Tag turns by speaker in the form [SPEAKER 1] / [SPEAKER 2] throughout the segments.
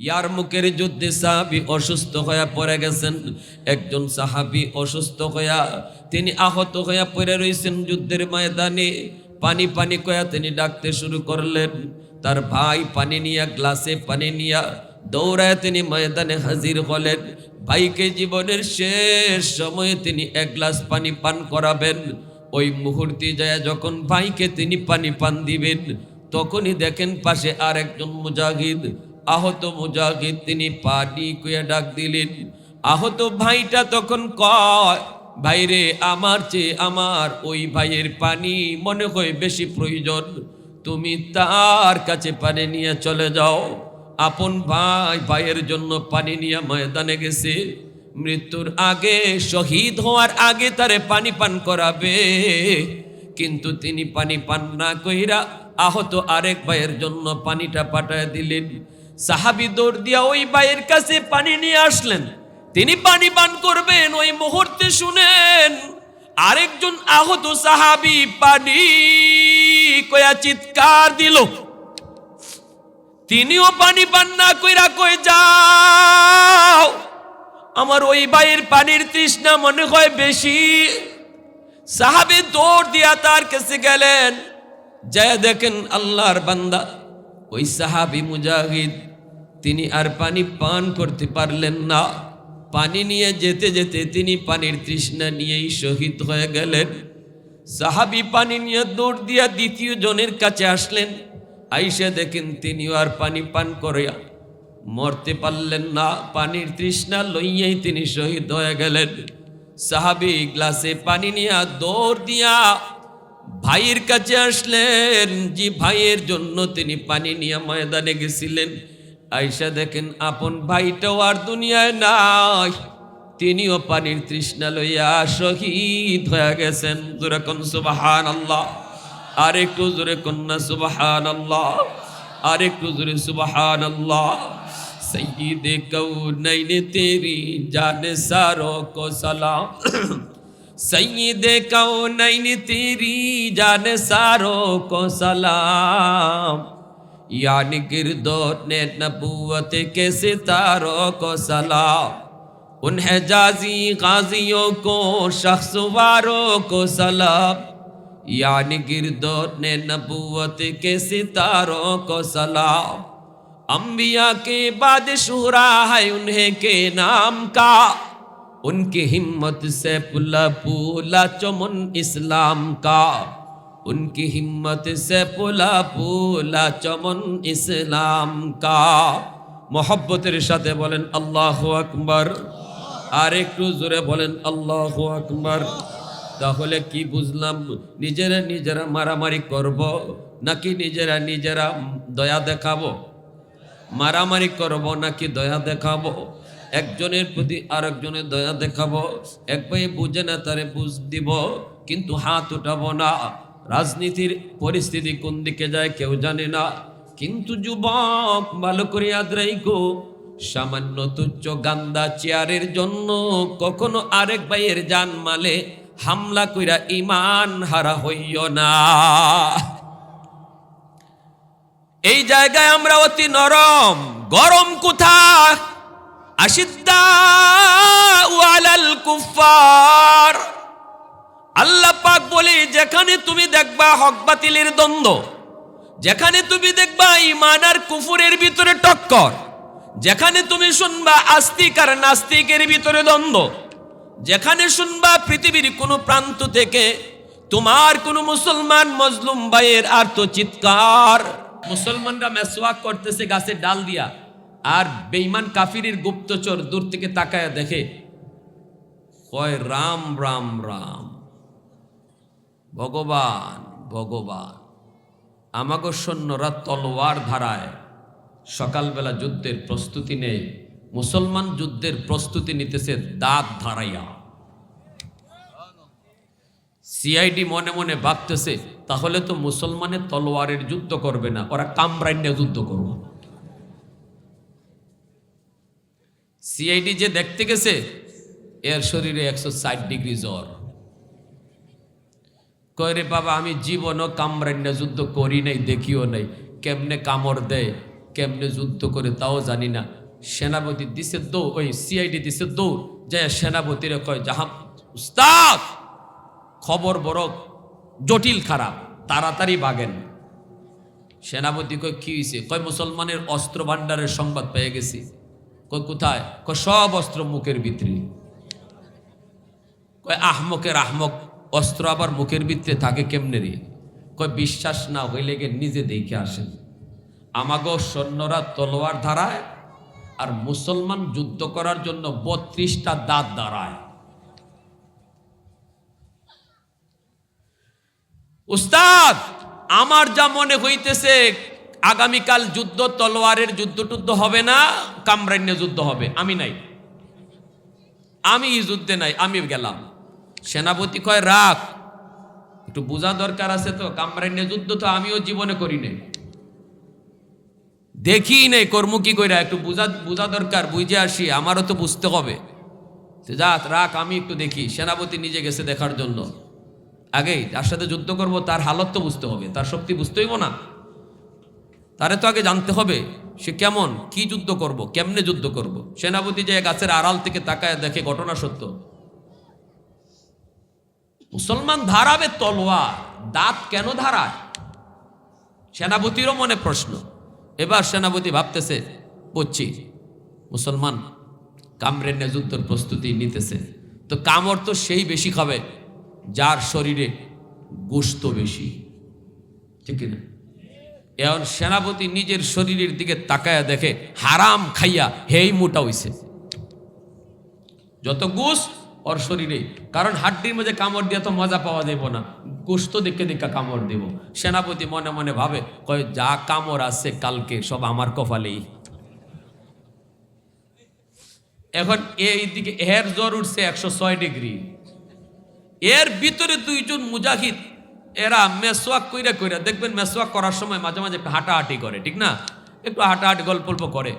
[SPEAKER 1] ইয়ার মুখের যুদ্ধে সাহাবি অসুস্থ হয়ে পড়ে গেছেন। একজন সাহাবি অসুস্থ হইয়া তিনি আহত হইয়া পড়ে রয়েছেন যুদ্ধের ময়দানে। পানি পানি কয়া তিনি ডাকতে শুরু করলেন। তার ভাই পানি নিয়া, গ্লাসে পানি নিয়া দৌড়ায় তিনি ময়দানে হাজির হলেন। ভাইকে জীবনের শেষ সময়ে তিনি এক গ্লাস পানি পান করাবেন। ওই মুহূর্তে যায় যখন ভাইকে তিনি পানি পান দিবেন, তখনই দেখেন পাশে আর একজন মুজাহিদ আহত মুজাহিদ তিনি পানি কুয়ে ডাক দিলেন, আহত ভাইটা তখন কয়, ভাইরে, আমার চেয়ে আমার ওই ভাইয়ের পানি মনে হয় বেশি প্রয়োজন। তুমি তার কাছে পানি নিয়ে চলে যাও। আপন ভাই, ভাইয়ের জন্য পানি নিয়ে ময়দানে গেছে। মৃত্যুর আগে, শহীদ হওয়ার আগে তারে পানি পান করাবে। কিন্তু তিনি পানি পান না কইরা আহত আরেক ভাইয়ের জন্য পানিটা পাঠায় দিলেন। সাহাবি দৌড় দিয়া ওই বাইয়ের কাছে পানি নিয়ে আসলেন। তিনি পানি পান করবেন, ওই মুহূর্তে শুনেন, আরেকজন আহত সাহাবি পানি কয়া চিৎকার দিল। তিনিও পানি পান না কইরা কই যাও। আমার ওই বাইয়ের পানির তৃষ্ণা মনে হয় বেশি। সাহাবি দৌড় দিয়া তার কাছে গেলেন। যায় দেখেন আল্লাহর বান্দা, ওই সাহাবি মুজাহিদ তিনি আর পানি পান করতে পারলেন না। পানি নিয়ে যেতে যেতে তিনি পানির তৃষ্ণা নিয়েই শহীদ হয়ে গেলেন। সাহাবি পানি নিয়ে দৌড় দিয়া দ্বিতীয় জনের কাছে আসলেন। আইসে দেখেন তিনিও আর পানি পান করিয়া মরতে পারলেন না। পানির তৃষ্ণা লইয়াই তিনি শহীদ হয়ে গেলেন। সাহাবি গ্লাসে পানি নিয়া দৌড় দিয়া ভাইয়ের কাছে আসলেন। যে ভাইয়ের জন্য তিনি পানি নিয়ে ময়দানে গেছিলেন। আইসা দেখেন আপন ভাইটাও আর দুনিয়ায় নাই। তিনিও পানির তৃষ্ণা লইয়া শহীদ হয়ে গেছেন। জোরে কোন সুবাহান আল্লাহ আর একটু জোরে কন্যা সুবাহান আল্লাহ আর একটু জোরে সুবাহান আল্লাহ سید کونین تیری جان ساروں کو سلام سید কৌ تیری جان ساروں সারো سلام यानी गिरदो ने नबूवत के सितारों को सलाम उन जाजी गाजियों को शख्सवारों को सलाम यानी गिरदो ने नबूवत के सितारों को सलाम अम्बिया के बाद शुहरा है उन्हें के नाम का। उनकी हिम्मत से पुला पुला चमन इस्लाम का। उनकी हिम्मत से पुला पुला चमन इस्लाम का মোহব্বতের সাথে বলেন আল্লাহ আকবার আর একটু জোরে বলেন আল্লাহ আকবার তাহলে কি বুঝলাম নিজেরা নিজেরা মারামারি করব নাকি নিজেরা নিজেরা দয়া দেখাবো মারামারি করব নাকি দয়া দেখাবো একজনের প্রতি আরেকজনের দয়া দেখাবো এক ভাই বুঝে না তারে বুঝ দিব কিন্তু হাত উঠাবো না রাজনীতির পরিস্থিতি কোন দিকে যায় কেউ জানে না। কিন্তু যুবক, ভালো করে আদ্রাইকো সামান্য তুচ্ছ গান্দা চেয়ারের জন্য কখনো আরেক ভাইয়ের জান মালে হামলা কইরা ইমান হারা হইও না। এই জায়গায় আমরা অতি নরম। গরম কোথায়? আশিদ্দা আলাল কুফার আল্লাহ পাক বলে, যেখানে তুমি দেখবা হক বাতিলের দ্বন্দ্ব, যেখানে তুমি দেখবা ইমান আর কুফুরের ভিতরে টক্কর, যেখানে তুমি শুনবা আস্তিক আর নাস্তিকের ভিতরে দ্বন্দ্ব, যেখানে শুনবা পৃথিবীর কোনো প্রান্ত থেকে তোমার কোনো মুসলমান মজলুম ভাইয়ের আর তো চিৎকার মুসলমানরা মেসওয়াক করতেছে গাছের ডাল দিয়া, আর বেইমান কাফিরের গুপ্তচর দূর থেকে তাকায় দেখে, কয় রাম রাম রাম। ভগবান ভগবান। আমাগো সৈন্যরা তলোয়ার ধারায় সকালবেলা যুদ্ধের প্রস্তুতি নেই মুসলমান যুদ্ধের প্রস্তুতি নিতেছে দাঁত ধারাইয়া। সিআইডি মনে মনে ভাবতেছে, তাহলে তো মুসলমানের তলোয়ারের যুদ্ধ করবে না, ওরা কামরাইন্যা যুদ্ধ করবে। সিআইডি যে দেখতে গেছে, এর শরীরে একশো ষাট ডিগ্রি জ্বর। কয় রে বাবা, আমি জীবনও কামরান্যা যুদ্ধ করি নাই, দেখিও নাই। কেমনে কামড় দেয়, কেমনে যুদ্ধ করে তাও জানি না। সেনাপতি দিছে দৌড়, ওই সিআইডি দিছে দৌড় যে সেনাপতিরে কয় জাহাম উস্তাদ, খবর বড় জটিল খারাপ, তাড়াতাড়ি বাগেন। সেনাপতি কয়, কি হয়েছে কয়, মুসলমানের অস্ত্র ভাণ্ডারের সংবাদ পেয়ে গেছি। কয়, কোথায়? কয়, সব অস্ত্র মুখের ভিতরে। কয়, আহমকের আহমক অস্ত্র আবার মুখের ভিতরে থাকে কেমনে রে? কয় বিশ্বাস না হইলে গে নিজে দেখে আসেন। আমাগো সৈন্যরা তলোয়ার ধারায় আর মুসলমান যুদ্ধ করার জন্য বত্রিশটা দাঁত দাঁড়ায়। উস্তাদ, আমার যা মনে হইতেছে, আগামীকাল যুদ্ধ, তলোয়ারের যুদ্ধ টুদ্ধ হবে না কামরান্য যুদ্ধ হবে। আমি নাই। আমি যুদ্ধে নাই, আমি গেলাম। সেনাপতি কয়, রাখ, একটু বোঝা দরকার আছে তো কামরান্য যুদ্ধ তো আমিও জীবনে করি নাই। দেখি নেই, কর্ম কি কইরা, একটু বুঝা, বোঝা দরকার, বুঝে আসি, আমারও তো বুঝতে হবে। যা রাখ, আমি একটু দেখি, সেনাপতি নিজে গেছে দেখার জন্য। আগেই যার সাথে যুদ্ধ করব, তার হালত তো বুঝতে হবে, তার শক্তি বুঝতে হইব না। তারে তো আগে জানতে হবে, সে কেমন, কি যুদ্ধ করব, কেমনে যুদ্ধ করব। সেনাপতি যে গাছের আড়াল থেকে তাকায় দেখে, ঘটনা সত্য। মুসলমান ধারাবে তলোয়ার, দাঁত কেন ধারায়? সেনাপতিরও মনে প্রশ্ন। এবার সেনাপতি ভাবতেছে, বুঝছি, মুসলমান কামরের যুদ্ধর প্রস্তুতি নিতেছে। তো কামড় তো সেই বেশি খাবে, যার শরীরে গোস্ত বেশি। ঠিক কিনা? এখন সেনাপতি নিজের শরীরের দিকে তাকায়া দেখে, হারাম খাইয়া হেই মোটা হইছে। যত গোস ওর শরীরে কারণ হাড্ডির মধ্যে কামড় দিয়ে তো মজা পাওয়া যাইব না গোস্ত দেখে দেখে কামড় দেব সেনাপতি মনে মনে ভাবে কয় যা কামড় আছে কালকে সব আমার কপালেই এখন এই দিকে এর জ্বর উঠছে একশো ছয় ডিগ্রি। এর ভিতরে দুইজন মুজাহিদ, এরা মেসোয়াক কইরা কইরা, দেখবেন মেসোয়াক করার সময় মাঝে মাঝে একটু হাঁটাহাঁটি করে, ঠিক না? একটু হাঁটাহাঁটি গল্প গল্প করে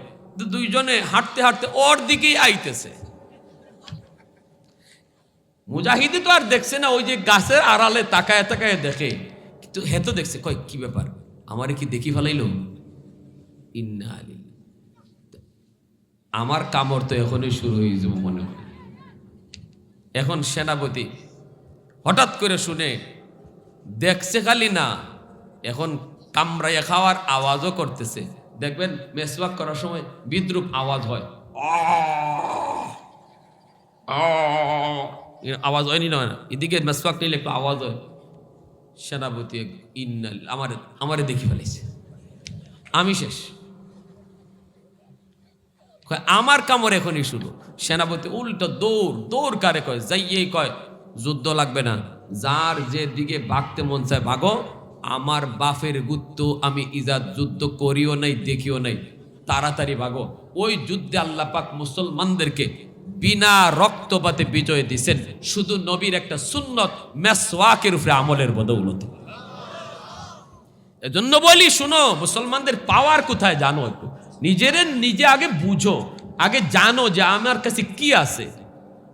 [SPEAKER 1] দুইজনে হাঁটতে হাঁটতে ওর দিকেই আইতেছে। মুজাহিদি তো আর দেখছে না, ওই যে গাছের আড়ালে তাকায় তাকায় দেখে। কিন্তু হে তো দেখছে, কয়, কি ব্যাপার? আমারে কি দেখি ফেলাইল? ইন্না আলিল্লাহ। আমার কামড় তো এখনই শুরু হয়ে যাব মনে হয়। এখন সেনাপতি হঠাৎ করে শুনে, দেখছে খালি না, এখন কামড়াইয়া খাওয়ার আওয়াজও করতেছে। দেখবেন, মেসওয়াক করার সময় বিদ্রুপ আওয়াজ হয়! আওয়াজ হয়নি না এদিকে মেসওয়াক নিলে একটু আওয়াজ হয় সেনাপতি ইন্নাল আমার আমারে দেখি ফেলেছে আমি শেষ আমার কামড় এখনই শুরু সেনাপতি উল্টো দৌড় দৌড় কারে কয় যাইয়েই কয় যুদ্ধ লাগবে না যার যে দিকে ভাগতে মন চায় ভাগো আমার বাফের গুত্ত আমি ইজাত যুদ্ধ করিও নাই দেখিও নাই তাড়াতাড়ি ভাগো ওই যুদ্ধে আল্লাহ পাক মুসলমানদেরকে বিনা রক্তপাতে বিজয় দিছেন, শুধু নবীর একটা সুন্নত মেসওয়াকের উপরে আমলের বদৌলতে। এজন্য বলি, শুনো, মুসলমানদের পাওয়ার কোথায় জানো একটু? নিজের নিজে আগে বুঝো, আগে জানো যে আমার কাছে কি আছে।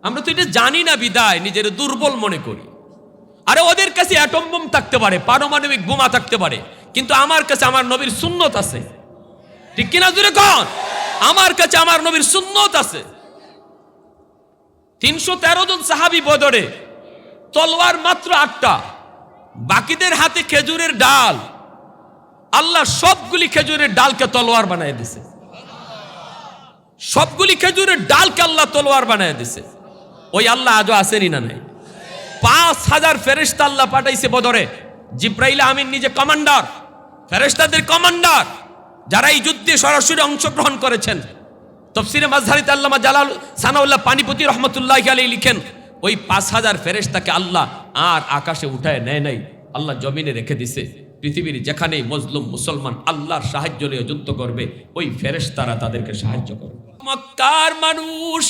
[SPEAKER 1] আমরা তো এটা জানি না বিদায়, নিজের দুর্বল মনে করি। আরে ওদের কাছে অ্যাটম বোম থাকতে পারে, পারমাণবিক বোমা থাকতে পারে, কিন্তু আমার কাছে আমার নবীর সুন্নত আছে। ঠিক কিনা জুড়ে কন? আমার কাছে আমার নবীর সুন্নত আছে। তিনশো তেরো জন সাহাবি বদরে, তলোয়ার মাত্র আটটা, বাকিদের হাতে খেজুরের ডাল। আল্লাহ সবগুলি খেজুরের ডালকে তলোয়ার বানায় দিছে। সবগুলি খেজুরের ডালকে আল্লাহ তলোয়ার বানায় দিছে। ওই আল্লাহ আজও আসেনি না নাই? পাঁচ হাজার ফেরেস্তা আল্লাহ পাঠাইছে বদরে। জিব্রাইল আমিন নিজে কমান্ডার ফেরেস্তাদের কমান্ডার, যারা এই যুদ্ধে সরাসরি অংশগ্রহণ করেছেন। তফসিরে মাজহারিতে আল্লামা জালাল সানাউল্লাহ পানিপতি রহমতুল্লাহ আলী লিখেন, ওই পাঁচ হাজার ফেরেস্তাকে আল্লাহ আর আকাশে উঠায় নেয় নাই, আল্লাহ জমিনে রেখে দিছে। পৃথিবীর যেখানেই মজলুম মুসলমান আল্লাহর সাহায্য নিয়ে যুদ্ধ করবে, ওই ফেরেশতারা তাদেরকে সাহায্য করবে। মক্কার মানুষ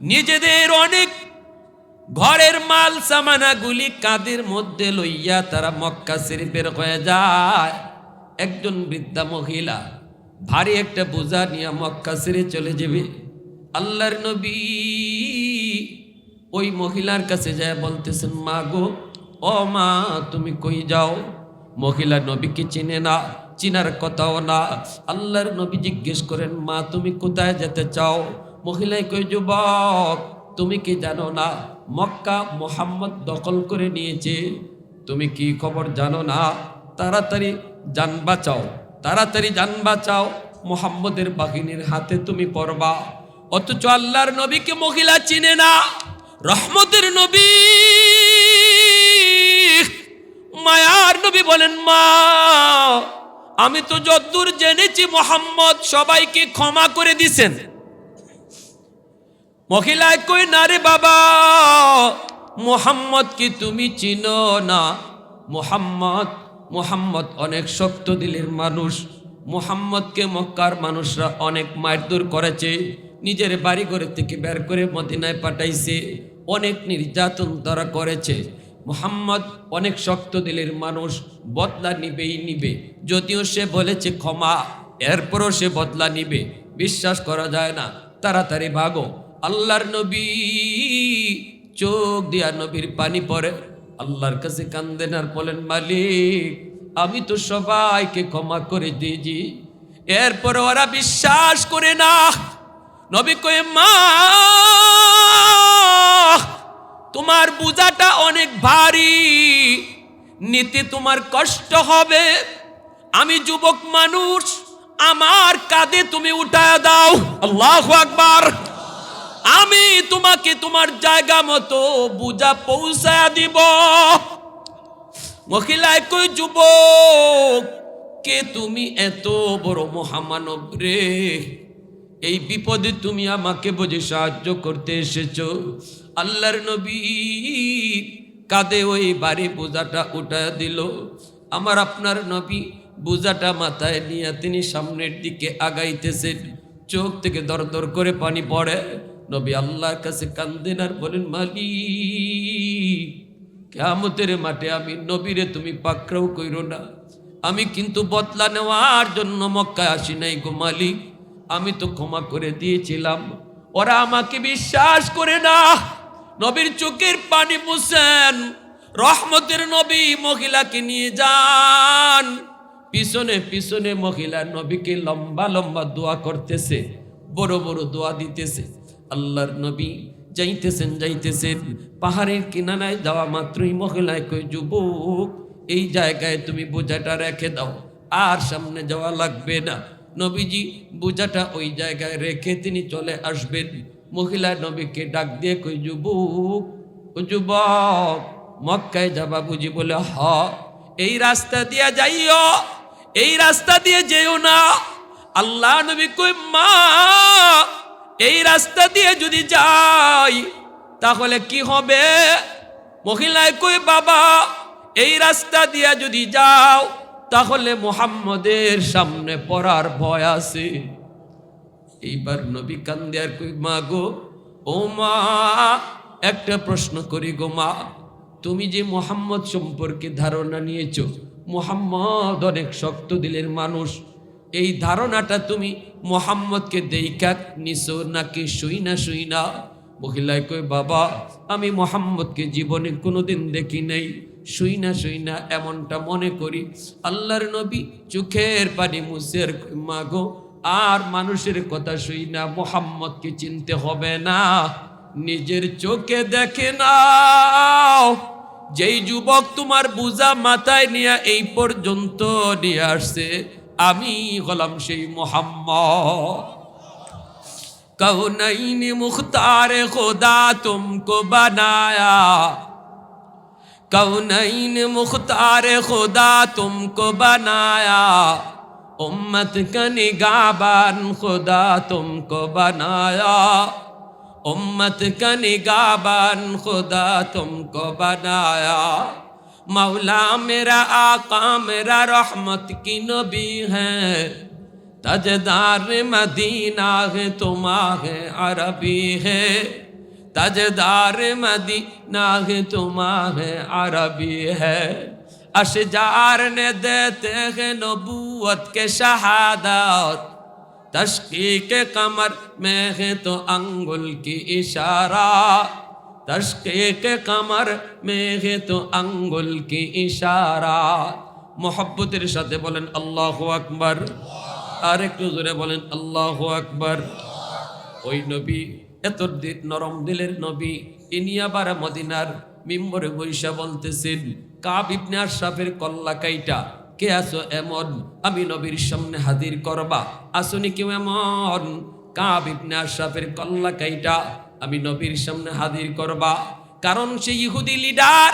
[SPEAKER 1] নিজেদের অনেক ঘরের মাল সামানাগুলি কাঁধের মধ্যে লইয়া তারা মক্কা শরীফের হয়ে যায়। একজন বৃদ্ধা মহিলা ভারী একটা বোঝা নিয়ে মক্কা সেরে চলে যাবে। আল্লাহর নবী ওই মহিলার কাছে যায় বলতেছেন, মা গো, ও মা, তুমি কই যাও? মহিলা নবীকে চিনে না, চিনার কথাও না। আল্লাহর নবী জিজ্ঞেস করেন, মা, তুমি কোথায় যেতে চাও? মহিলায় কই যুবক, তুমি কি জানো না, মক্কা মোহাম্মদ দখল করে নিয়েছে। তুমি কি খবর জানো না? তাড়াতাড়ি যান বাঁচাও। তাড়াতাড়ি যান বাঁচাও। মোহাম্মদের বাহিনীর হাতে তুমি পড়বা। অথচ আল্লাহর নবীকে মহিলা চিনে না। রহমতের নবী। মায়ার নবী বলেন, মা, আমি তো যদ্দূর জেনেছি মোহাম্মদ সবাইকে ক্ষমা করে দিছেন। মহিলায় কই না রে বাবা? মোহাম্মদ কি তুমি চিনো না। মোহাম্মদ মোহাম্মদ অনেক শক্ত দিলের মানুষ। মোহাম্মদকে মক্কার মানুষরা অনেক মারধর করেছে, নিজের বাড়ি ঘরে থেকে বের করে মদিনায় পাঠাইছে, অনেক নির্যাতন তারা করেছে। মোহাম্মদ অনেক শক্ত দিলের মানুষ, বদলা নিবেই নিবে। যদিও সে বলেছে ক্ষমা, এরপরও সে বদলা নিবে। বিশ্বাস করা যায় না, তাড়াতাড়ি ভাগো। আল্লাহর নবী চোখ দিয়া নবীর পানি পড়ে। আল্লাহর কাছে কান্দেন আর বলেন, মালিক, আমি তো সবাইকে ক্ষমা করে দিয়েছি। এরপর ওরা বিশ্বাস করে না। নবী কয়ে, মা, তোমার বোঝাটা অনেক ভারী। নিতে তোমার কষ্ট হবে। আমি যুবক মানুষ, আমার কাঁধে তুমি উঠায় দাও। আল্লাহ আকবার। আমি তোমাকে তোমার জায়গা মতো বুঝা পৌঁছায় দিব। মহিলায় কই, যুবক, কে তুমি এত বড় মহামানব রে? এই বিপদে তুমি আমাকে বুঝে সাহায্য করতে এসেছ। আল্লাহর নবী কাঁধে ওই বাড়ি বোঝাটা উঠা দিল। আমার আপনার নবী বোঝাটা মাথায় নিয়ে তিনি সামনের দিকে আগাইতেছেন। চোখ থেকে দর দর করে পানি পড়ে। নবী আল্লাহর কাছে কান্দেন আর বলেন, মালিক কেমতের মাঠে আমি নবীরে তুমি পাকড়াও কইরো না। আমি কিন্তু বদলা নেওয়ার জন্য মক্কায় আসি নাই গো মালিক। আমি তো ক্ষমা করে দিয়েছিলাম। ওরা আমাকে বিশ্বাস করে না। নবীর চোখের পানি মুছেন। রহমতের নবী মহিলাকে নিয়ে যান। পিছনে পিছনে মহিলা নবীকে লম্বা লম্বা দোয়া করতেছে, বড় বড় দোয়া দিতেছে। আল্লাহর নবী যাইতেছেন যাইতেছেন। পাহাড়ের কিনারায় যাওয়া মাত্রই মহিলায় কই যুবক, এই জায়গায় তুমি বোঝাটা রেখে দাও। আর সামনে যাওয়া লাগবে না। নবীজি বোঝাটা ওই জায়গায় রেখে তিনি চলে আসবেন। মহিলা নবীকে ডাক দিয়ে কই যুবক, ও যুবক, মক্কায় যাবা বুঝি বলে, হ, এই রাস্তা দিয়ে যাইও, এই রাস্তা দিয়ে যেও না। আল্লাহ নবী কই মা এই রাস্তা দিয়ে যদি যাই, তাহলে কি হবে? মহিলায় কই বাবা? এই রাস্তা দিয়ে যদি যাও, তাহলে মোহাম্মদের সামনে পড়ার ভয় আছে। এইবার নবী কান্দে আর কই, মা গো, ও মা, একটা প্রশ্ন করি গো মা, তুমি যে মোহাম্মদ সম্পর্কে ধারণা নিয়েছ, মোহাম্মদ অনেক শক্ত দিলের মানুষ এই ধারণাটা তুমি মোহাম্মদকে দেইকা নিছো নাকি শুই না শুই না? মহিলায় কই বাবা, আমি মোহাম্মদকে জীবনে কোনোদিন দেখি নাই। শুই না শুই না, এমনটা মনে করি। আল্লাহর নবী চোখের পানি মুসের মাগো আর মানুষের কথা শুই না, মোহাম্মদকে চিনতে হবে না। নিজের চোখে দেখে নাও। যেই যুবক তোমার বুঝা মাথায় নিয়ে এই পর্যন্ত নিয়ে আসছে আমি হলাম সেই মোহাম্মদ। কৌনইন মুখতার খোদা তুমকো বানায়া। কৌনইন মুখতার খোদা তুমকো বানায়া। উম্মত কনি গাবান খোদা তুমকো বানায়া। উম্মত কনি গাবান খোদা তুমকো বানায়া। مولا میرا آقا، میرا رحمت کی نبی ہے۔ تجدار مدینہ ہے تما ہے، عربی ہے۔ تجدار مدینہ ہے تما ہے، عربی ہے۔ اشجار نے دیتے ہیں نبوت کے شہادت۔ کے کمر میں ہے تو انگل کی اشارہ۔ तशकी के कमर में है तो अंगुल की इशारा মোহাব্বতের সাথে বলেন আল্লাহ আকবার আর একটু জোরে বলেন আল্লাহ আকবার ওই নবী এত দি- নরম দিলের নবী ইনি আবার মদিনার মিম্বরে বৈশা বলতেছেন কাব ইবনে আশরাফের কল্লা কাইটা কে আসো এমন আমি নবীর সামনে হাজির করবা আসনি কেউ এমন কাব ইবনে আশরাফের কল্লা কাইটা আমি নবীর সামনে হাজির করবা। কারণ সে ইহুদি লিডার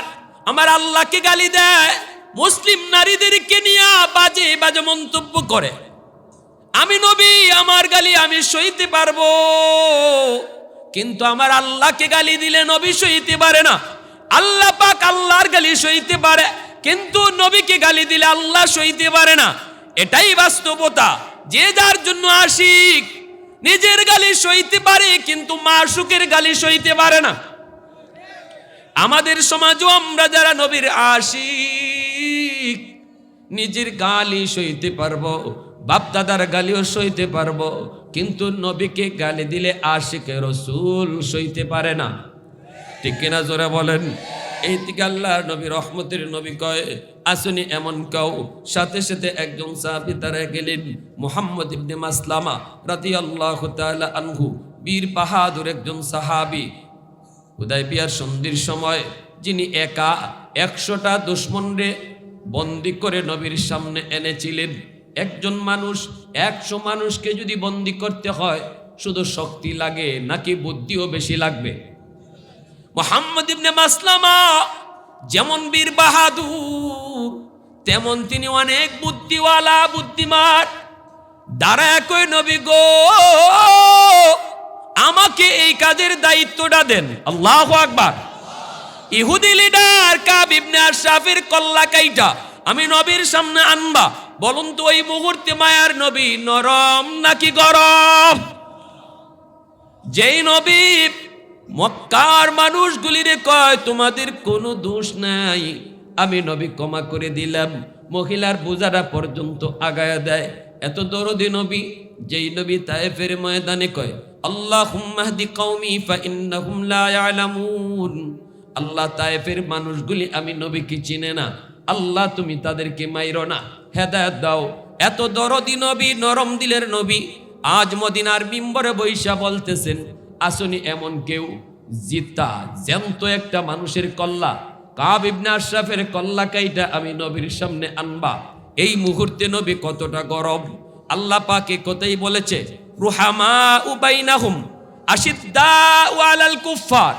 [SPEAKER 1] আমার আল্লাহকে গালি দেয়, মুসলিম নারীদেরকে নিয়ে বাজে বাজে মন্তব্য করে। আমি নবী, আমার গালি আমি সইতে পারব। কিন্তু আমার আল্লাহকে গালি দিলে নবী সইতে পারে না। আল্লাহ পাক আল্লাহর গালি সইতে পারে, কিন্তু নবীকে গালি দিলে আল্লাহ সইতে পারে না। এটাই বাস্তবতা। যে যার জন্য আশিক নিজের গালি সইতে পারে, কিন্তু মা মাসুকের গালি সইতে পারে না। আমাদের সমাজও আমরা যারা নবীর আশিক, নিজের গালি সইতে পারব বাপ দাদার গালিও সইতে পারব, কিন্তু নবীকে গালি দিলে আশিকে রসুল সইতে পারে না। ঠিক কিনা জোরে বলেন? এই দিকে আল্লাহর নবী রহমতের নবী কয়, আসুনি এমন কাউ। সাথে সাথে একজন সাহাবি তারা গেলেন, মোহাম্মদ ইবনে মাসলামা রাদিয়াল্লাহু তাআলা আনহু, বীর বাহাদুর একজন সাহাবী। হুদাই বিয়ার সন্ধির সময় যিনি একা একশোটা দুশ্মনরে বন্দি করে নবীর সামনে এনেছিলেন, একজন মানুষ, একশো মানুষকে যদি বন্দি করতে হয়, শুধু শক্তি লাগে নাকি বুদ্ধিও বেশি লাগবে? মোহাম্মদ ইবনে মাসলামা যেমন বীর বাহাদুর, তেমন তিনি অনেক বুদ্ধিওয়ালা, বুদ্ধিমান। দাঁড়ায় একই নবী গো, আমাকে এই কাজের দায়িত্বটা দেন। আল্লাহ আকবার। ইহুদি লিডার কাব ইবনে আশরাফের কল্লা কাইটা আমি নবীর সামনে আনবা। বলুন তো ওই মুহূর্তে মায়ার নবী নরম নাকি গরম? যেই নবী মক্কার মানুষগুলিরে কয়, তোমাদের কোনো দোষ নাই। আমি নবী ক্ষমা করে দিলাম। মহিলার বোঝাটা পর্যন্ত আগায়া দেয়। এত দরদি নবী, যেই নবী তায়েফের ময়দানে কয় আল্লাহ হুম্মাহদি কৌমি ফা লা আল্লাহ তায়েফের মানুষগুলি, আমি নবীকে চিনে না। আল্লাহ তুমি তাদেরকে মাইরো না। হেদায়ত দাও। এত দরদি নবী, নরম দিলের নবী, আজ মদিনার বিম্বরে বৈশা বলতেছেন আসনি এমন কেউ জিতা জ্যান্ত একটা মানুষের কল্লা। কাব ইবনে আশরাফের কল্লা কাইটা আমি নবীর সামনে আনবা। এই মুহূর্তে নবী কতটা গরম। আল্লাহ পাকে কোথায় বলেছে রুহামা উবাইনাহুম আশিদ্দা আলাল কুফার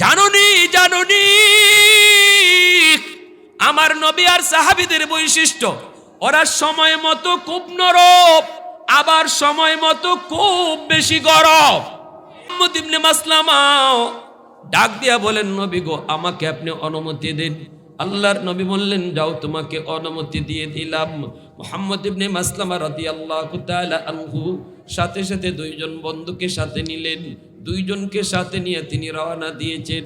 [SPEAKER 1] জাননি জাননি। আমার নবী আর সাহাবিদের বৈশিষ্ট্য, ওরা সময় মতো খুব নরম, আবার সময় মতো খুব বেশি গরম। ইবনে মাসলামাও ডাক দিয়া বলেন, নবী গো, আমাকে আপনি অনুমতি দিন। আল্লাহর নবী বললেন, যাও, তোমাকে অনুমতি দিয়ে দিলাম। মোহাম্মদ ইবনে মাসলামা রাদিয়াল্লাহু তাআলা আনহু সাথে সাথে দুইজন বন্ধুকে সাথে নিলেন। দুইজনকে সাথে নিয়ে তিনি রওনা দিয়েছেন।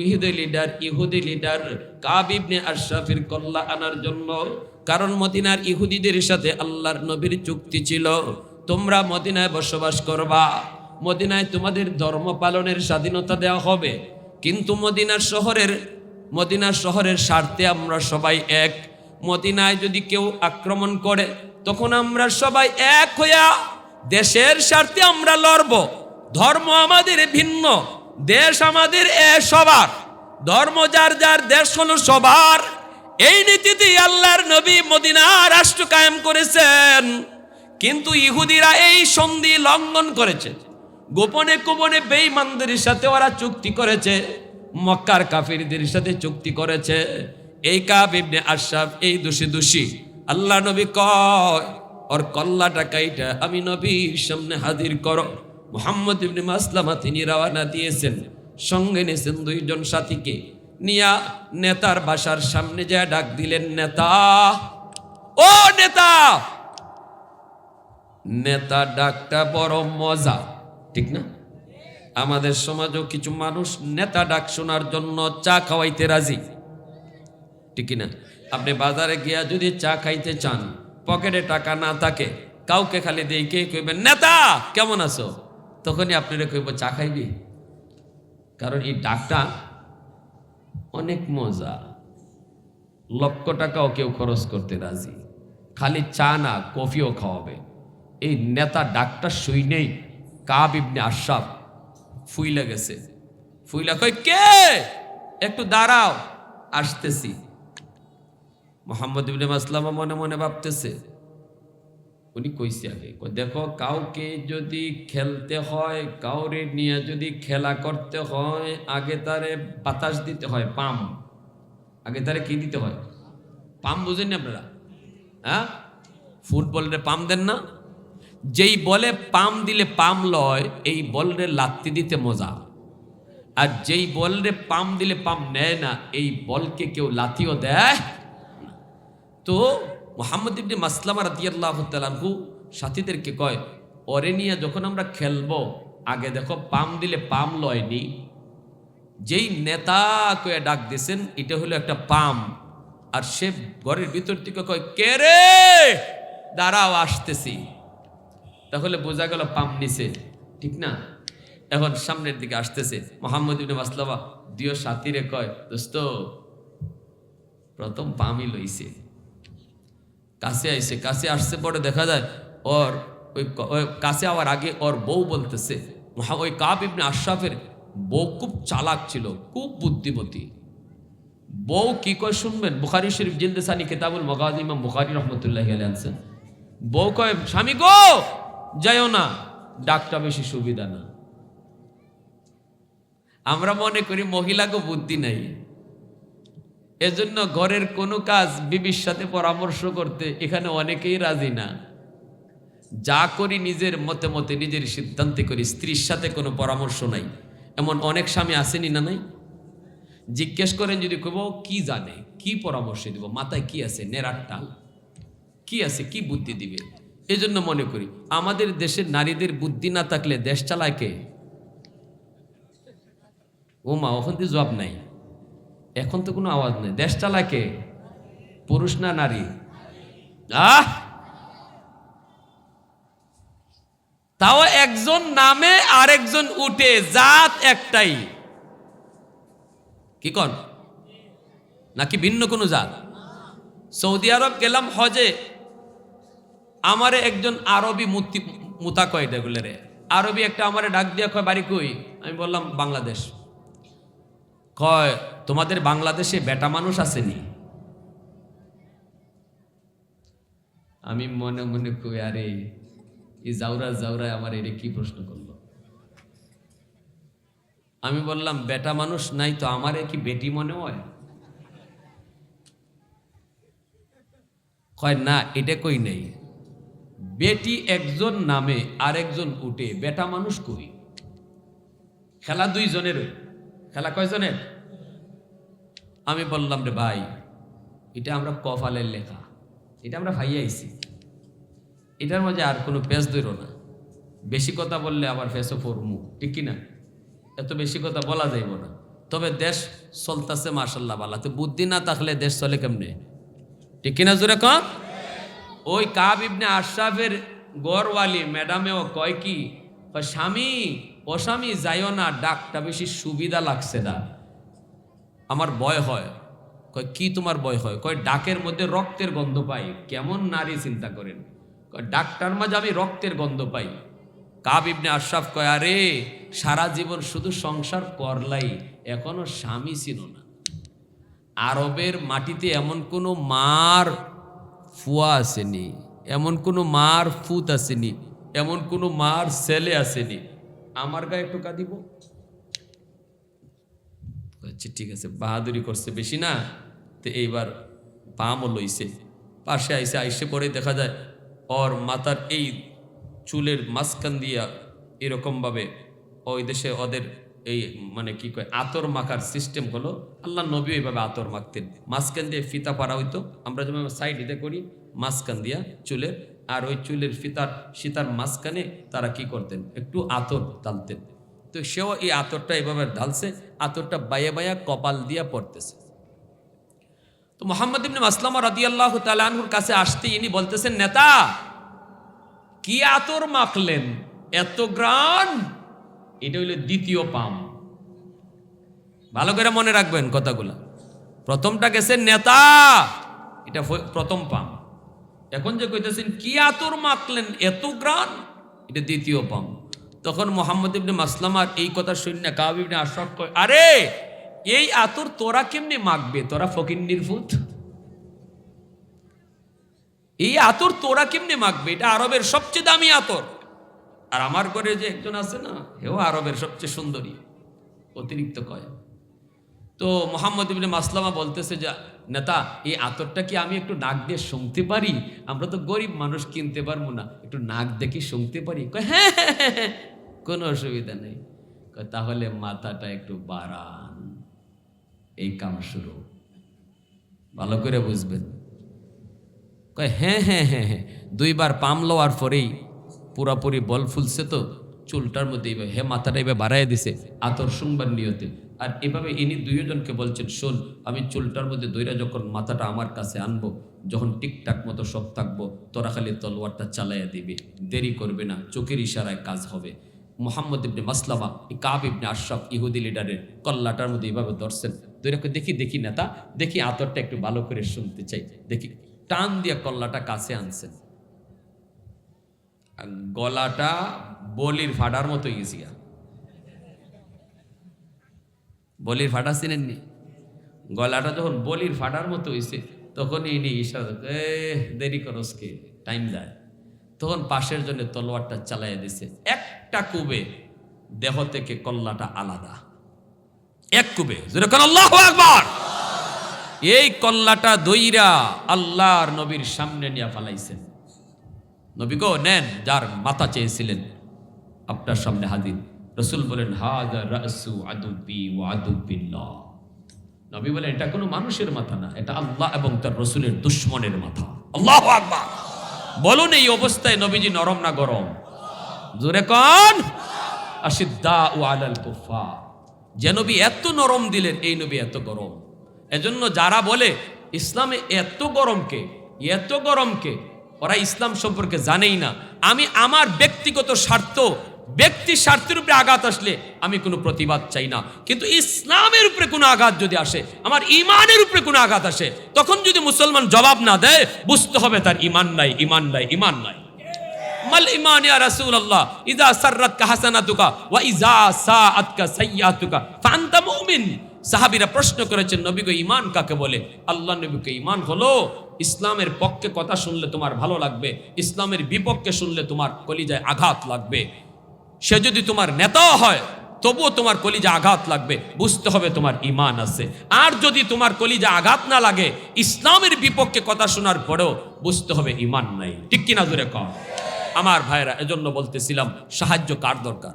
[SPEAKER 1] ইহুদি লিডার ইহুদি লিডার কাব ইবনে আশরাফের কল্লা আনার জন্য। কারণ মদিনার ইহুদিদের সাথে আল্লাহর নবীর চুক্তি ছিল। তোমরা মদিনায় বসবাস করবা। মদিনায় তোমাদের ধর্ম পালনের স্বাধীনতা দেওয়া হবে। কিন্তু মদিনার শহরের মদিনার শহরের স্বার্থে আমরা সবাই এক। মদিনায় যদি কেউ আক্রমণ করে, তখন আমরা সবাই এক হইয়া দেশের স্বার্থে আমরা লড়ব। ধর্ম আমাদের ভিন্ন, দেশ আমাদের এ সবার। ধর্ম যার যার, দেশ হলো সবার। এই নীতিতেই আল্লাহর নবী মদিনা রাষ্ট্র কায়েম করেছেন। কিন্তু ইহুদিরা এই সন্ধি লঙ্ঘন করেছে। গোপনে গোপনে বেঈমানদের সাথে ওরা চুক্তি করেছে, মক্কার কাফিরদের সাথে চুক্তি করেছে। এই কাব ইবনে আশরাফ, এই দোষী দোষী। আল্লাহ নবী কয়, ওর কল্লাটা কাইটা, আমি নবীর সামনে হাজির করো। মোহাম্মদ ইবনে মাসলামা তিনি রওয়ানা দিয়েছেন, সঙ্গে নিয়েছেন দুইজন সাথীকে। নিয়া নেতার বাসার সামনে যা ডাক দিলেন, নেতা, ও নেতা! নেতা ডাকটা বড় মজা। ঠিক না? আমাদের সমাজেও কিছু মানুষ নেতা ডাক শোনার জন্য চা খাওয়াইতে রাজি। ঠিক না? আপনি বাজারে গিয়া যদি চা খাইতে চান, পকেটে টাকা না থাকে, কাউকে খালি দিয়ে কে কইবেন নেতা, কেমন আছো? তখনই আপনারা কইব, চা খাইবি? কারণ এই ডাকটা অনেক মজা। লক্ষ টাকাও কেউ খরচ করতে রাজি। খালি চা না, কফিও খাওয়াবে। এই নেতা ডাক্তার শুই নেই। কাব ইবনে আশরাফ ফুইলা গেছে। ফুইলা কই কে? একটু দাঁড়াও, আসতেছি। মোহাম্মদ ইবনে মাসলামা মনে মনে ভাবতেছে। উনি কইছে আগে দেখো, কাউকে যদি খেলতে হয়, কাউরে নিয়ে যদি খেলা করতে হয়, আগে তারে বাতাস দিতে হয়, পাম। আগে তারে কি দিতে হয়? পাম বুঝেন আপনারা? হ্যাঁ? ফুটবলের পাম দেন না? যেই বলে পাম দিলে পাম লয়, এই বলরে লাত্তি দিতে মজা। আর যেই বলরে পাম দিলে পাম নেয় না, এই বলকে কেউ লাথিও দেয় তো মোহাম্মদ ইবনে মাসলামা রাদিয়াল্লাহ তালানহু সাথীদেরকে কয় ওরে নিয়ে যখন আমরা খেলব, আগে দেখো পাম দিলে পাম লয়নি। যেই নেতা কয়ে ডাক দিয়েছেন এটা হলো একটা পাম। আর সে ঘরের ভিতর থেকে কয়, কে রে? দাঁড়াও, আসতেছি। তাহলে বোঝা গেল পাম নিছে ঠিক না? এখন সামনের দিকে আসতেছে। মোহাম্মদ ইবনে মাসলামা দিও সাথীরে কয়, দোস্ত, প্রথম পামই লইছে। কাছে আইসে কাছে আসছে পরে দেখা যায় ওর, ওই কাছে আওয়ার আগে ওর বউ বলতেছে। ওই কাব ইবনে আশরাফের বউ খুব চালাক ছিল, খুব বুদ্ধিমতী। বউ কি কয় শুনবেন? বুখারি শরীফ জিলদেসানি কিতাবুল মগাজি ইমাম বুখারি রহমতুল্লাহ আনছেন। বউ কয়, স্বামী গো যাইও না, ডাকটা বেশি সুবিধা না। আমরা মনে করি মহিলাকে বুদ্ধি নাই। এজন্য ঘরের কোনো কাজ বিবির সাথে পরামর্শ করতে এখানে অনেকেই রাজি না। যা করি নিজের মতে মতে, নিজের সিদ্ধান্তে করি, স্ত্রীর সাথে কোনো পরামর্শ নাই। এমন অনেক স্বামী আসেনি না নাই? জিজ্ঞেস করেন যদি কব কি জানে? কি পরামর্শ দিব? মাথায় কি আছে? নেড়ার টাল। কি আছে? কি বুদ্ধি দিবে? এই জন্য মনে করি, আমাদের দেশের নারীদের বুদ্ধি না থাকলে দেশ চালায় কে? ও মা, ওখান থেকে জবাব নাই। এখন তো কোনো আওয়াজ নেই। দেশ চালায় কে? পুরুষ না নারী? আহ! তাও একজন নামে আরেকজন উঠে, জাত একটাই। কি কন? নাকি ভিন্ন কোনো জাত? সৌদি আরব গেলাম হজে আমারে একজন আরবি মূর্তি মুতা কয় এগুলো রে। আরবি একটা আমারে ডাক দিয়া কয়, বাড়ি কই? আমি বললাম, বাংলাদেশ। কয়, তোমাদের বাংলাদেশে বেটা মানুষ আসেনি? আমি মনে মনে কই, আরে, এই জাউরা জাউরায় আমার এটা কি প্রশ্ন করল? আমি বললাম, বেটা মানুষ নাই তো আমারে কি বেটি মনে হয়? কয়, না, এটা কই নেই? বেটি একজন নামে আরেকজন উঠে, বেটা মানুষ কই? খেলা দুইজনের খেলা কয়জনের? আমি বললাম, রে ভাই, এটা আমরা কফালের লেখা। এটা আমরা ভাইয়াইছি এটার মাঝে আর কোনো পেজ ধরো না। বেশি কথা বললে আবার ফেসও ফরমু ঠিক কিনা? এত বেশি কথা বলা যাইব না। তবে দেশ চলতেছে মার্শাল্লাহ বালা তো বুদ্ধি না থাকলে দেশ চলে কেমনে? ঠিক কিনা জোরে কম ওই কাব ইবনে আশরাফের গড়ওয়ালি, ম্যাডামেও কয় কি স্বামী, ও স্বামী, যাইও না, ডাকটা বেশি সুবিধা লাগছে না। আমার ভয় হয়। কয়, কি তোমার ভয় হয়? কয়, ডাকের মধ্যে রক্তের গন্ধ পাই। কেমন নারী চিন্তা করেন। কয়, ডাক্তার মাঝে আমি রক্তের গন্ধ পাই। কাব ইবনে আশরাফ কয়, আরে, সারা জীবন শুধু সংসার করলাই, এখনও স্বামী ছিল না। আরবের মাটিতে এমন কোনো মার ফুয়া আসেনি, এমন কোনো মার ফুত আসেনি, এমন কোনো মার ছেলে আসেনি। আমার গায়ে একটু দিব? আচ্ছা ঠিক আছে, বাহাদুরি করছে বেশি না। তো এইবার পামও লইছে, পাশে আইসে আইসে পরে দেখা যায় ওর মাথার এই চুলের মাঝখান দিয়া এরকমভাবে ওই দেশে ওদের এই মানে কি কয়, আতর মাখার সিস্টেম হলো, আল্লাহ নবী এইভাবে আতর মাখতেন। মাঝখান দিয়ে ফিতা পারা হইতো, আমরা যেমন সাইড করি, মাঝখান দিয়া চুলের, আর ওই চুলের ফিতার সীতার মাঝখানে তারা কি করতেন, একটু আতর টালতেন তো সেও এই আতরটা এভাবে ঢালছে, আতরটা বায়া বায়া কপাল দিয়া পড়তেছে। তো মোহাম্মদ ইবনে মাসলামা রাদিয়াল্লাহু তাআলা আনহুর কাছে আসতে ইনি বলতেছেন, নেতা, কি আতর মাখলেন? এত গ্রান? এটা হইল দ্বিতীয় পাম। ভালো করে মনে রাখবেন কথাগুলো। প্রথমটা গেছে নেতা, এটা প্রথম পাম। এখন যে কইতেছেন, কি আতর মাতলেন এত গ্রান এটা দ্বিতীয় পাম। তখন মোহাম্মদ ইবনে মাসলামার এই কথা শুনে কাব ইবনে আশরাফ কয়, আরে, এই আতর তোরা কেমনে মাখবে? তোরা ফকির নির্ভূত? এই আতর তোরা কেমনে মাখবে? এটা আরবের সবচেয়ে দামি আতর। আর আমার ঘরে যে একজন আছে না হেও আরবের সবচেয়ে সুন্দরী। অতিরিক্ত কয়। তো মোহাম্মদ ইবনে মাসলামা বলতেছে যে নেতা এই আতরটা কি আমি একটু নাক দিয়ে শুনতে পারি? আমরা তো গরিব মানুষ কিনতে পারব না। একটু নাক দেখি শুনতে পারি। কয়, হ্যাঁ হ্যাঁ, হ্যাঁ, হ্যাঁ, কোনো অসুবিধা নেই। তাহলে মাথাটা একটু বাড়ান। এই কাম শুরু। ভালো করে বুঝবেন। কয় হ্যাঁ হ্যাঁ হ্যাঁ হ্যাঁ দুইবার পাম লওয়ার পরেই পুরাপুরি বল ফুলছে তো, চুলটার মধ্যে এইভাবে হে মাথাটা এবার বাড়াই দিছে, আতর শুনবার নিয়তে। আর এভাবে ইনি দুইজনকে বলছেন, শোন, আমি চুলটার মধ্যে দইরা যখন মাথাটা আমার কাছে আনব, যখন টিকটাক মতো সব থাকব, তোরা খালি তলোয়ারটা চালাইয়া দিবে। দেরি করবে না, চোখের ইশারায় কাজ হবে। মোহাম্মদ ইবনে মাসলামা কাব ইবনে আশরাফ ইহুদি লিডারের কল্লাটার মধ্যে এইভাবে ধরছেন। দৈরাকে দেখি দেখি নেতা, দেখি আতরটা একটু ভালো করে শুনতে চাই। দেখি। টান দিয়ে কল্লাটা কাছে আনছেন। গলাটা বলির ফাটার মতো গেছিয়া বলির ফাটা চিনেননি? গলাটা যখন বলির ফাটার মতো হয়েছে তখন ইনি ইশারা এ দেরি করসকে টাইম দেয়। তখন পাশের জন্য তলোয়ারটা চালাইয়া দিছে। একটা কুবে দেহ থেকে কল্লাটা আলাদা। এক কুবে। এই কল্লাটা দইরা আল্লাহর নবীর সামনে নিয়ে ফালাইছেন। নবী গো, নেন, যার মাথা চেয়েছিলেন। আপনার সামনে হাজির। রসুল বলেন নবী বলেন, এটা কোনো মানুষের মাথা না, এটা আল্লাহ এবং তার রসুলের দুশ্মনের মাথা। আল্লাহ বলুন, এই অবস্থায় নবীজি নরম না গরম? জোরে কন। আশিদ্দা ও আলাল কুফা যে নবী এত নরম দিলেন, এই নবী এত গরম। এজন্য যারা বলে, ইসলামে এত গরমকে এত গরমকে ওরা ইসলাম সম্পর্কে জানেই না। আমি আমার ব্যক্তিগত স্বার্থ, ব্যক্তি স্বার্থের উপরে আঘাত আসলে আমি কোনো প্রতিবাদ চাই না। কিন্তু ইসলামের উপরে কোনো আঘাত যদি আসে, আমার ইমানের উপরে কোনো আঘাত আসে, তখন যদি মুসলমান জবাব না দেয়, বুঝতে হবে তার ইমান নাই ইমান নাই ইমান নাই। মাল ইমান ইয়া রাসূলুল্লাহ, ইযা সাররাতকা হাসানাতুকা ওয়া ইযা সাআতকা সাইয়্যাতুকা, ফাআনতা মুমিন। সাহাবীরা প্রশ্ন করেছেন, নবী গো ঈমান কাকে বলে? আল্লাহ নবীকে ঈমান হলো ইসলামের পক্ষে কথা শুনলে তোমার ভালো লাগবে, ইসলামের বিপক্ষে শুনলে তোমার কলিজায় আঘাত লাগবে। সে যদি তোমার নেতাও হয়, তবুও তোমার কলিজা আঘাত লাগবে, বুঝতে হবে তোমার ইমান আছে। আর যদি তোমার কলিজা আঘাত না লাগে, ইসলামের বিপক্ষে কথা শোনার পরেও বুঝতে হবে ইমান নাই। ঠিক কিনা জোরে কর আমার ভাইরা এজন্য বলতেছিলাম, সাহায্য কার দরকার?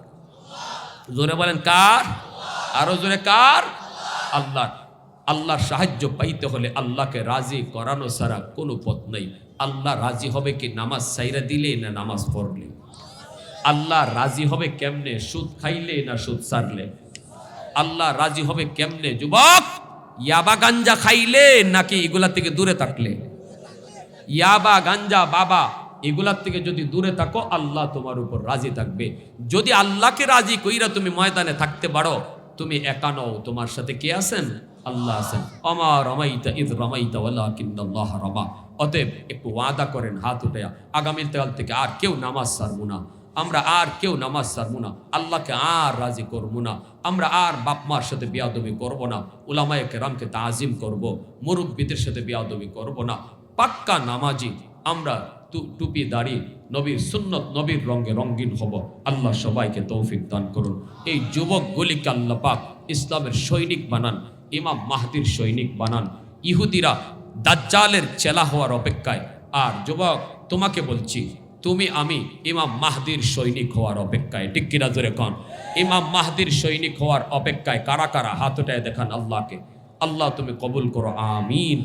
[SPEAKER 1] জোরে বলেন কার? আরও জোরে কার? আল্লাহ আল্লাহর সাহায্য পাইতে হলে আল্লাহকে রাজি করানো ছাড়া কোনো পথ নেই। আল্লাহ রাজি হবে কি নামাজ সাইরা দিলে না নামাজ পড়লে? আল্লাহ রাজি হবে কেমনে? সুদ খাইলে না সুদ সারলে আল্লাহ রাজি হবে কেমনে? যুবক, ইয়াবা গাঞ্জা খাইলে নাকি এগুলা থেকে দূরে থাকলে? ইয়াবা, গাঞ্জা, বাবা এগুলার থেকে যদি দূরে থাকো, আল্লাহ তোমার উপর রাজি থাকবে। যদি আল্লাহকে রাজি কইরা তুমি ময়দানে থাকতে পারো, তুমি একা নও। তোমার সাথে কে আছেন? আল্লাহ আছেন। আমার রমাইতা ইদ রমাইতা ওয়ালাকিন্নাল্লাহ রমা। অতএব একটু ওয়াদা করেন, হাত উঠে আগামী কাল থেকে আর কেউ নামাজ সারবো না। আমরা আর কেউ নামাজ সারবো না। আল্লাহকে আর রাজি করব না। আমরা আর বাপ মার সাথে বিয়াদবি করব না। উলামায়ে কেরামকে তাজিম করব। মুরব্বীদের সাথে বিয়াদবি করব না। পাক্কা নামাজি আমরা টুপি দাড়ি, নবীর সুন্নত, নবীর রঙে রঙিন হব। আল্লাহ সবাইকে তৌফিক দান করুন। এই যুবকগুলিকে আল্লাহ ইসলামের সৈনিক বানান। ইমাম মাহাদির সৈনিক বানান। ইহুদিরা দাজ্জালের চেলা হওয়ার অপেক্ষায়, আর যুবক, তোমাকে বলছি, তুমি, আমি ইমাম মাহাদির সৈনিক হওয়ার অপেক্ষায়। ঠিক কিনা জোরে কন? ইমাম মাহাদির সৈনিক হওয়ার অপেক্ষায় কারা কারা হাতটায় দেখান আল্লাহকে? আল্লাহ তুমি কবুল করো, আমিন।